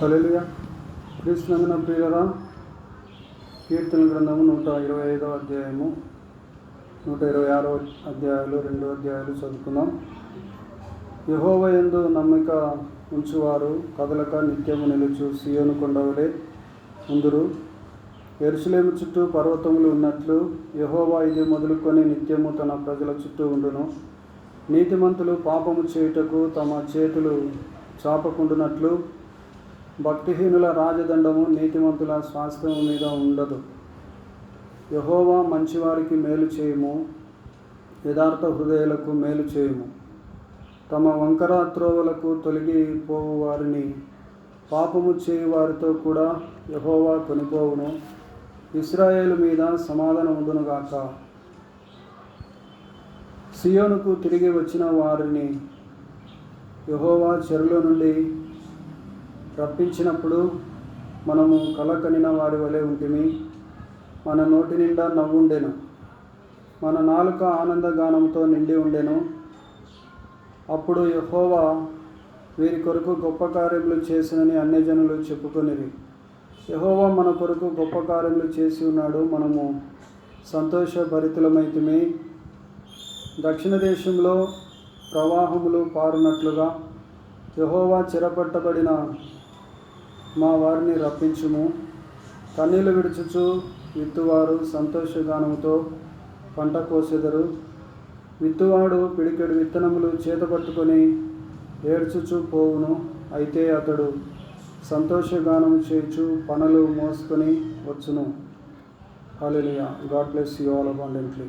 కలెలుగా క్రీస్తునందున ప్రియులరా కీర్తన గ్రంథము నూట ఇరవై ఐదవ అధ్యాయము నూట ఇరవై ఆరో అధ్యాయాలు రెండు అధ్యాయాలు చదువుకుందాం. యహోవ ఎందు నమ్మిక ఉంచువారు కదలక నిత్యము నిలుచు సియోను కొండవలే ముందురు ఎరుసలేము చుట్టూ పర్వతములు ఉన్నట్లు యహోవా ఇది మొదలుకొని నిత్యము తన ప్రజల చుట్టూ ఉండును. నీతిమంతులు పాపము చేయుటకు తమ చేతులు చాపకుండునట్లు భక్తిహీనుల రాజదండము నీతిమంతుల స్వాస్థ్యము మీద ఉండదు. యహోవా మంచివారికి మేలు చేయము యథార్థ హృదయాలకు మేలు చేయము. తమ వంకర త్రోవలకు తొలగిపోవు వారిని పాపము చేయు వారితో కూడా యహోవా కొనిపోవును ఇస్రాయేల్ మీద సమాధానం గాక. సియోనుకు తిరిగి వచ్చిన వారిని యహోవా చెరులో నుండి రప్పించినప్పుడు మనము కలకనిన వారి వలె ఉంటిమి. మన నోటి నిండా నవ్వుండెను. మన నాలుక ఆనందగానంతో నిండి ఉండెను. అప్పుడు యహోవా వీరి కొరకు గొప్ప కార్యములు చేసినని అన్యజనులు చెప్పుకొనివి యహోవా మన కొరకు గొప్ప కార్యములు చేసి ఉన్నాడు. మనము సంతోషభరితులమైతిమి. దక్షిణ దేశంలో ప్రవాహములు పారునట్లుగా యహోవా చిరపట్టబడిన మా వారిని రప్పించుము. కన్నీళ్ళు విడుచుచు విత్తువారు సంతోషగానముతో పంట కోసెదరు. విత్తువాడు పిడికెడు విత్తనములు చేతపట్టుకొని ఏడ్చుచు పోవును. అయితే అతడు సంతోషగానం చేయుచు పనులు మోసుకొని వచ్చును. Hallelujah God bless you all abundantly